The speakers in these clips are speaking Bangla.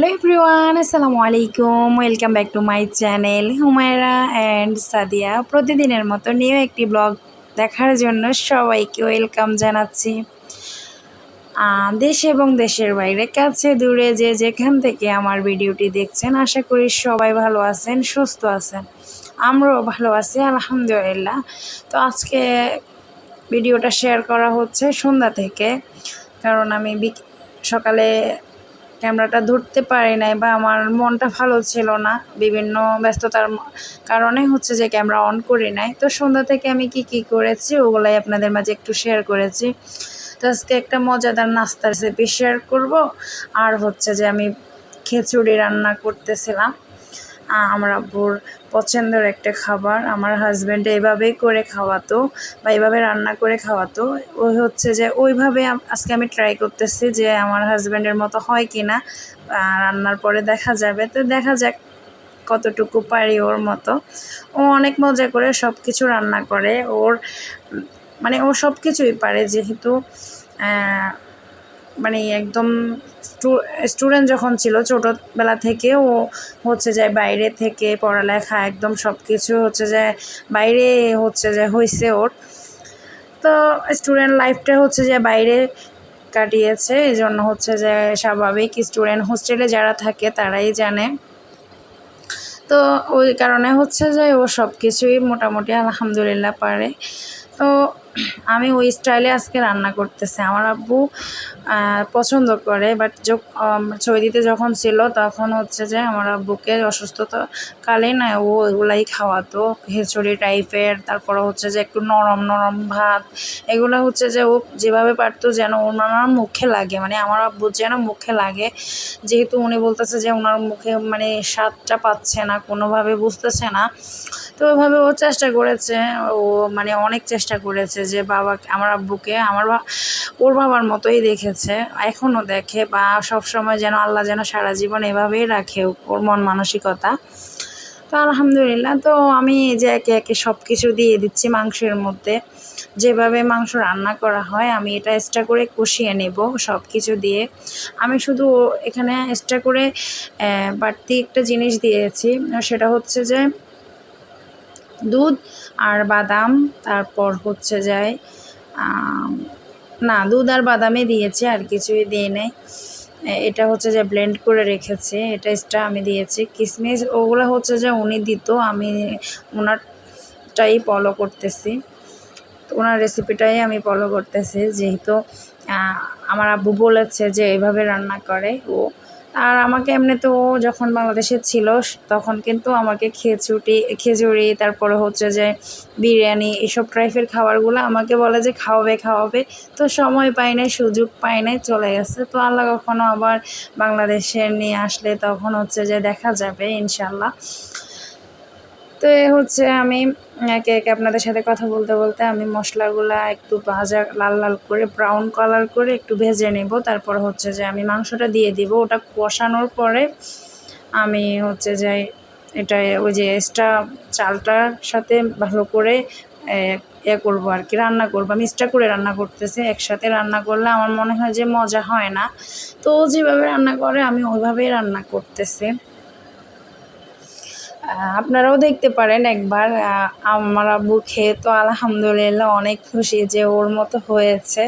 হ্যালো এভরিওয়ান, আসসালামু আলাইকুম। Welcome back to my channel Humaira and Sadia. প্রতিদিনের মতো নিউ একটি ব্লগ দেখার জন্য সবাইকে ওয়েলকাম জানাচ্ছি। দেশ এবং দেশের বাইরে, কাছে, দূরে, যে যেখান থেকে আমার ভিডিওটি দেখছেন, আশা করি সবাই ভালো আছেন, সুস্থ আছেন। আমরাও ভালো আছি, আলহামদুলিল্লাহ। তো আজকে ভিডিওটা শেয়ার করা হচ্ছে সন্ধ্যা থেকে, কারণ আমি সকালে ক্যামেরাটা ধরতে পারি নাই বা আমার মনটা ভালো ছিল না, বিভিন্ন ব্যস্ততার কারণে হচ্ছে যে ক্যামেরা অন করি নাই। তো সন্ধ্যা থেকে আমি কি কি করেছি ওগুলাই আপনাদের মাঝে একটু শেয়ার করেছি। তো আজকে একটা মজাদার নাস্তার রেসিপি শেয়ার করব। আর হচ্ছে যে আমি খিচুড়ি রান্না করতেছিলাম। আমার আব্বুর পছন্দের একটা খাবার। আমার হাজব্যান্ড এভাবেই করে খাওয়াতো বা এভাবে রান্না করে খাওয়াতো। ওই হচ্ছে যে ওইভাবে আজকে আমি ট্রাই করতেছি যে আমার হাজব্যান্ডের মতো হয় কি না রান্নার পরে দেখা যাবে। তো দেখা যাক কতটুকু পারি ওর মতো। ও অনেক মজা করে সব কিছু রান্না করে। ওর মানে ও সব কিছুই পারে যেহেতু মানে একদম স্টুডেন্ট যখন ছিল ছোটোবেলা থেকে ও হচ্ছে যে বাইরে থেকে পড়ালেখা একদম সব কিছু হচ্ছে যে বাইরে হচ্ছে যে হয়েছে ওর। তো স্টুডেন্ট লাইফটা হচ্ছে যে বাইরে কাটিয়েছে এই জন্য হচ্ছে যে স্বাভাবিক স্টুডেন্ট হোস্টেলে যারা থাকে তারাই জানে। তো ওই কারণে হচ্ছে যে ও সব কিছুই মোটামুটি আলহামদুলিল্লাহ পারে। তো আমি ওই স্টাইলে আজকে রান্না করতেছি। আমার আব্বু পছন্দ করে বাট সৌদিতে যখন ছিল তখন হচ্ছে যে আমার আব্বুকে অসুস্থতা কালীন ও এগুলাই খাওয়াতো, খিচুড়ি টাইপের, তারপরে হচ্ছে যে একটু নরম নরম ভাত, এগুলো হচ্ছে যে ও যেভাবে পারতো যেন ওনার মুখে লাগে মানে আমার আব্বু যেন মুখে লাগে। যেহেতু উনি বলতেছে যে ওনার মুখে মানে স্বাদটা পাচ্ছে না, কোনোভাবে বুঝতেছে না তো ওইভাবে ও চেষ্টা করেছে, ও মানে অনেক চেষ্টা করেছে যে বাবা, আমার আব্বুকে, আমার ওর বাবার মতোই দেখেছে, এখনও দেখে বা সব সময় যেন আল্লাহ যেন সারা জীবন এভাবেই রাখে ওর মন মানসিকতা। তো আলহামদুলিল্লাহ, তো আমি যে একে একে সব কিছু দিয়ে দিচ্ছি মাংসের মধ্যে, যেভাবে মাংস রান্না করা হয় আমি এটা এক্সট্রা করে কষিয়ে নেব সব কিছু দিয়ে। আমি শুধু এখানে এক্সট্রা করে বাড়তি একটা জিনিস দিয়েছি, সেটা হচ্ছে যে দুধ আর বাদাম, তারপর হচ্ছে যায় না, দুধ আর বাদামই দিয়েছি, আর কিছুই দিয়ে নেই। এটা হচ্ছে যে ব্লেন্ড করে রেখেছে, এটা এক্সট্রা আমি দিয়েছি। কিশমিশ ওগুলো হচ্ছে যে উনি দিত, আমি ওনারটাই ফলো করতেছি। ওনার রেসিপিটাই আমি ফলো করতেছি, যেহেতু আমার আব্বু বলেছে যে এভাবে রান্না করে, ও আর আমাকে এমনিতেও যখন বাংলাদেশে ছিল, তখন কিন্তু আমাকে খেচুটি, খেজুরি, তারপরে হচ্ছে যে বিরিয়ানি, এসব টাইপের খাবারগুলো আমাকে বলে যে খাওয়াবে খাওয়াবে। তো সময় পাই নাই, সুযোগ পাই নাই, চলে গেছে। তো আল্লাহ কখনো আবার বাংলাদেশে নিয়ে আসলে তখন হচ্ছে যে দেখা যাবে ইনশাল্লাহ তো এ হচ্ছে আমি একে একে আপনাদের সাথে কথা বলতে বলতে আমি মশলাগুলা একটু ভাজা লাল লাল করে ব্রাউন কালার করে একটু ভেজে নেব। তারপর হচ্ছে যে আমি মাংসটা দিয়ে দিব। ওটা কষানোর পরে আমি হচ্ছে যে এটা ওই যে এক্সট্রা চালটার সাথে ভালো করে এ, করব আর কি রান্না করব। আমি এক্সট্রা করে রান্না করতেছি একসাথে রান্না করলে আমার মনে হয় যে মজা হয় না। তো যেভাবে রান্না করে আমি ওইভাবেই রান্না করতেছি। আপনারাও দেখতে পারেন একবার। আমার আব্বু খেয়ে তো আলহামদুলিল্লাহ অনেক খুশি যে ওর মতো হয়েছে।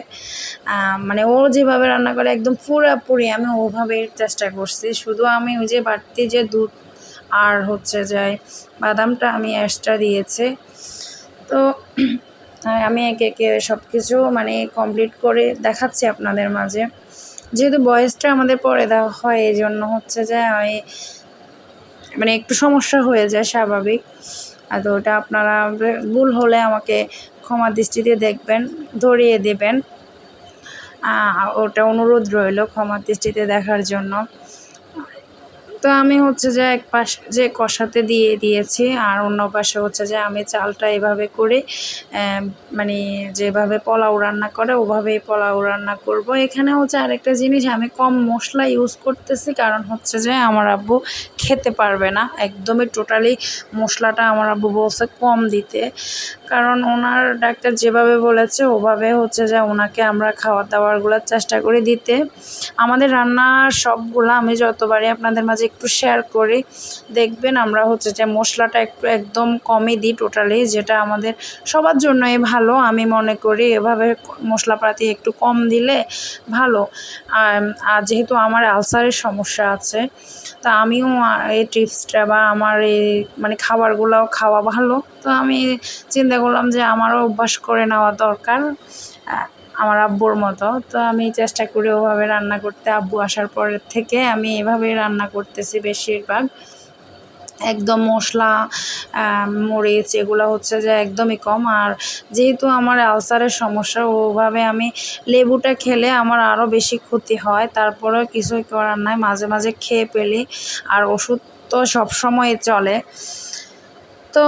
মানে ও যেভাবে রান্না করে একদম পুরাপুরি আমি ওভাবেই চেষ্টা করছি। শুধু আমি ওই যে বাড়তি যে দুধ আর হচ্ছে যে বাদামটা আমি এক্সট্রা দিয়েছে। তো আমি একে একে সব কিছু মানে কমপ্লিট করে দেখাচ্ছি আপনাদের মাঝে। যেহেতু বয়সটা আমাদের পরে দেওয়া হয়, এই জন্য হচ্ছে যে আমি মানে একটু সমস্যা হয়ে যায় স্বাভাবিক। আর তো ওটা আপনারা ভুল হলে আমাকে ক্ষমা দৃষ্টিতে দেখবেন, ধরিয়ে দেবেন। ওটা অনুরোধ রইল ক্ষমা দৃষ্টিতে দেখার জন্য। তো আমি হচ্ছে যে এক পাশ যে কষাতে দিয়ে দিয়েছি, আর অন্য পাশে হচ্ছে যে আমি চালটা এভাবে করে মানে যেভাবে পোলাও রান্না করে ওভাবেই পোলাও রান্না করব। এখানে হচ্ছে আরেকটা জিনিস, আমি কম মশলা ইউজ করতেছি, কারণ হচ্ছে যে আমার আব্বু খেতে পারবে না। একদমই টোটালি মশলাটা আমার আব্বু বলছে কম দিতে। কারণ ওনার ডাক্তার যেভাবে বলেছে, ওভাবে হচ্ছে যে ওনাকে আমরা খাবার দাবারগুলোর চেষ্টা করি দিতে। আমাদের রান্নার সবগুলো আমি যতবারই আপনাদের মাঝে একটু শেয়ার করি, দেখবেন আমরা হচ্ছে যে মশলাটা একটু একদম কমই দিই টোটালি যেটা আমাদের সবার জন্যই ভালো। আমি মনে করি এভাবে মশলাপাতি একটু কম দিলে ভালো। আর যেহেতু আমার আলসারের সমস্যা আছে, তা আমিও এই টিপসটা বা আমার এই মানে খাবারগুলো খাওয়া ভালো। তো আমি চিন্তা করলাম যে আমারও অভ্যাস করে নেওয়া দরকার আমার আব্বুর মতো। তো আমি চেষ্টা করি ওভাবে রান্না করতে। আব্বু আসার পরের থেকে আমি এভাবেই রান্না করতেছি বেশিরভাগ। একদম মশলা মরিচ এগুলো হচ্ছে যে একদমই কম। আর যেহেতু আমার আলসারের সমস্যা, ওভাবে আমি লেবুটা খেলে আমার আরও বেশি ক্ষতি হয়। তারপরেও কিছুই করার নাই। মাঝে মাঝে খেয়ে পেলি আর ওষুধ তো সবসময় চলে। তো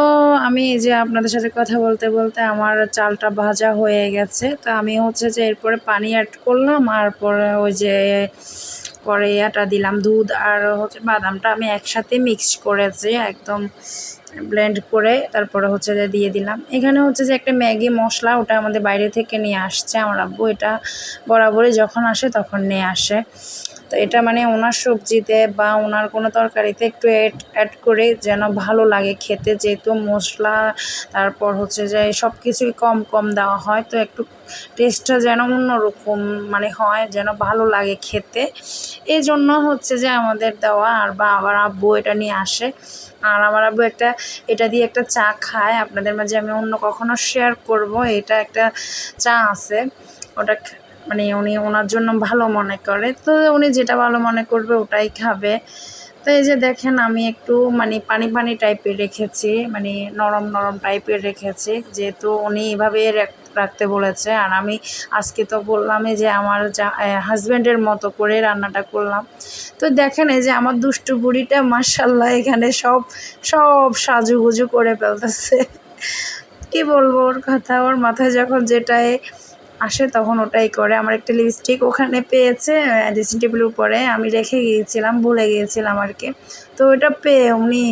আমি যে আপনাদের সাথে কথা বলতে বলতে আমার চালটা ভাজা হয়ে গেছে। তো আমি হচ্ছে যে এরপরে পানি অ্যাড করলাম, আর পরে ওই যে পরে ইয়াটা দিলাম, দুধ আর হচ্ছে বাদামটা আমি একসাথে মিক্স করেছি, একদম ব্লেন্ড করে তারপরে হচ্ছে যে দিয়ে দিলাম। এখানে হচ্ছে যে একটা ম্যাগি মশলা ওটা আমাদের বাইরে থেকে নিয়ে আসছে আমার আব্বু, এটা বরাবরই যখন আসে তখন নিয়ে আসে। তো এটা মানে ওনার সবজিতে বা ওনার কোনো তরকারিতে একটু অ্যাড অ্যাড করে যেন ভালো লাগে খেতে, যেহেতু মশলা, তারপর হচ্ছে যে সব কিছুই কম কম দেওয়া হয়, তো একটু টেস্টটা যেন অন্যরকম মানে হয়, যেন ভালো লাগে খেতে। এই জন্য হচ্ছে যে আমাদের দেওয়া আর বা আবার আব্বু এটা নিয়ে আসে। আর আমার আব্বু একটা, এটা দিয়ে একটা চা খায়। আপনাদের মাঝে আমি অন্য কখনো শেয়ার করব। এটা একটা চা আছে। ওটা মানে উনি ওনার জন্য ভালো মনে করে। তো উনি যেটা ভালো মনে করবে ওটাই খাবে। তো এই যে দেখেন আমি একটু মানে পানি পানি টাইপের রেখেছি মানে নরম নরম টাইপের রেখেছি। যেহেতু উনি এভাবে রাখতে বলেছে। আর আমি আজকে তো বললামই যে আমার যা হাজব্যান্ডের মতো করে রান্নাটা করলাম। তো দেখেন এই যে আমার দুষ্টু বুড়িটা মার্শাল্লাহ এখানে সব সব সাজুগুজু করে ফেলতেছে। কি বলব ওর কথা? ওর মাথায় যখন যেটাই আসে, তখন ওটাই করে। আমার একটা লিপস্টিক ওখানে পেয়েছে ড্রেসিং টেবিলের উপরে। আমি রেখে গিয়েছিলাম, ভুলে গিয়েছিলাম আর কি। তো ওটা পেয়ে উনি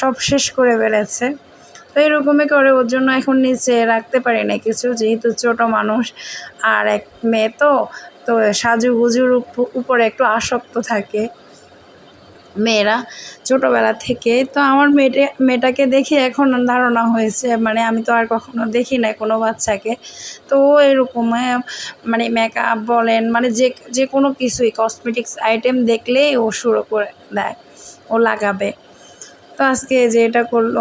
সব শেষ করে বেড়েছে তো এরকমই করে, ওর জন্য এখন নিচে রাখতে পারি না কিছু, যেহেতু ছোট মানুষ আর এক মেয়ে তো। তো সাজুগুজুর উপরে একটু আসক্ত থাকে। মেয়েরা ছোটোবেলা থেকে। তো আমার মেয়েটা, মেয়েটাকে দেখে এখন ধারণা হয়েছে মানে আমি তো আর কখনো দেখি না কোনো বাচ্চাকে। তো এরকম মানে মেকআপ বলেন মানে যে যে কোনো কিছুই কসমেটিক্স আইটেম দেখলেই ও শুরু করে দেয়, ও লাগাবে। তো আজকে যে এটা করল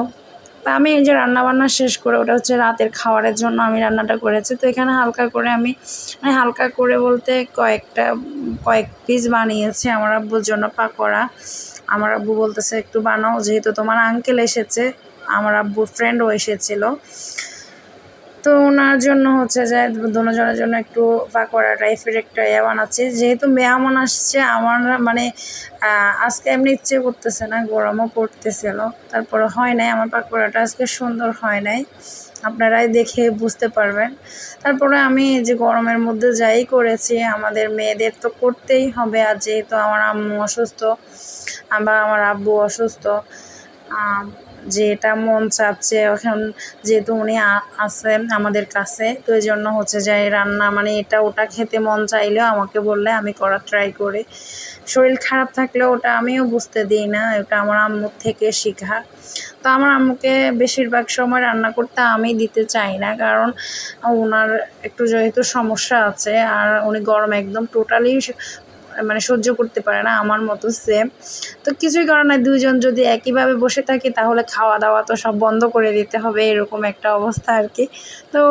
তা আমি এই যে রান্নাবান্না শেষ করে ওটা হচ্ছে রাতের খাওয়ারের জন্য আমি রান্নাটা করেছি। তো এখানে হালকা করে আমি মানে হালকা করে বলতে কয়েকটা, কয়েক পিস বানিয়েছি আমার আব্বুর জন্য পাকোড়া। আমার আব্বু বলতেছে, একটু বানাও, যেহেতু তোমার আঙ্কেল এসেছে, আমার আব্বুর ফ্রেন্ডও এসেছিল। তো ওনার জন্য হচ্ছে যে দুজনের জন্য একটু পাকোড়া টাইপের একটা ইয়ে বানাচ্ছি। যেহেতু মেহমান আসছে আমার মানে আজকে এমনি ইচ্ছে করতেছে না, গরমও পড়তেছিল। তারপরে হয় নাই, আমার পাকোড়াটা আজকে সুন্দর হয় নাই। আপনারাই দেখে বুঝতে পারবেন। তারপরে আমি যে গরমের মধ্যে যাই করেছি, আমাদের মেয়েদের তো করতেই হবে। আর যেহেতু আমার আম্মু অসুস্থ বা আমার আব্বু অসুস্থ যে এটা মন চাচ্ছে, এখন যেহেতু উনি আছেন আমাদের কাছে, তো এই জন্য হচ্ছে যে রান্না মানে এটা ওটা খেতে মন চাইলেও আমাকে বললে আমি করার ট্রাই করি। শরীর খারাপ থাকলে ওটা আমিও বুঝতে দিই না, ওটা আমার আম্মুর থেকে শেখা। তো আমার আম্মুকে বেশিরভাগ সময় রান্না করতে আমি দিতে চাই না, কারণ ওনার একটু যেহেতু সমস্যা আছে, আর উনি গরম একদম টোটালি মানে সহ্য করতে পারে না আমার মতো সেম তো কিছুই করার নাই, দুইজন যদি একইভাবে বসে থাকি, তাহলে খাওয়া দাওয়া তো সব বন্ধ করে দিতে হবে, এরকম একটা অবস্থা আর কি। তো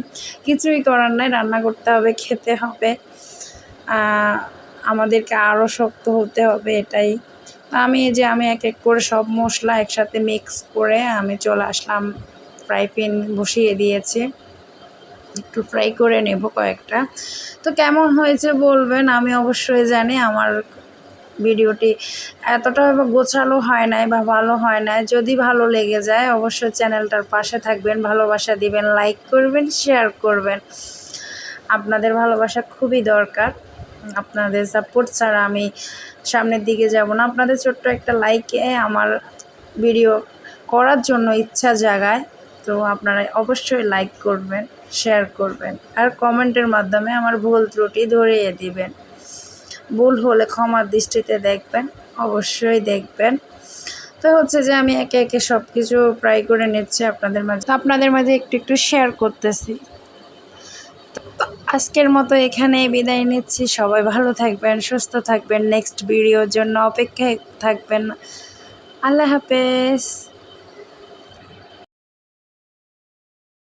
কিছুই করার নাই, রান্না করতে হবে, খেতে হবে। আমাদেরকে আরও শক্ত হতে হবে এটাই। আমি যে, আমি এক এক করে সব মশলা একসাথে মিক্স করে আমি চলে আসলাম ফ্রাই প্যান বসিয়ে দিয়েছি। একটু ফ্রাই করে নেব কয়েকটা। তো কেমন হয়েছে বলবেন? আমি অবশ্যই জানি আমার ভিডিওটি এতটা গোছালো হয় নাই বা ভালো হয় নাই। যদি ভালো লেগে যায়, অবশ্যই চ্যানেলটার পাশে থাকবেন, ভালোবাসা দিবেন লাইক করবেন শেয়ার করবেন। আপনাদের ভালোবাসা খুবই দরকার। আপনাদের সাপোর্ট ছাড়া আমি সামনের দিকে যাব না। আপনাদের ছোট্ট একটা লাইকে আমার ভিডিও করার জন্য ইচ্ছা জাগায়। তো আপনারা অবশ্যই লাইক করবেন শেয়ার করবেন, আর কমেন্টের মাধ্যমে আমার ভুল ত্রুটি ধরিয়ে দিবেন। ভুল হলে ক্ষমার দৃষ্টিতে দেখবেন, অবশ্যই দেখবেন। তো হচ্ছে যে আমি একে একে সব কিছু প্রায় করে নিচ্ছি আপনাদের মাঝে। আপনাদের মাঝে একটু একটু শেয়ার করতেছি। আজকের মতো এখানে বিদায় নিচ্ছি। সবাই ভালো থাকবেন, সুস্থ থাকবেন। নেক্সট ভিডিওর জন্য অপেক্ষায় থাকবেন। আল্লাহ হাফেজ।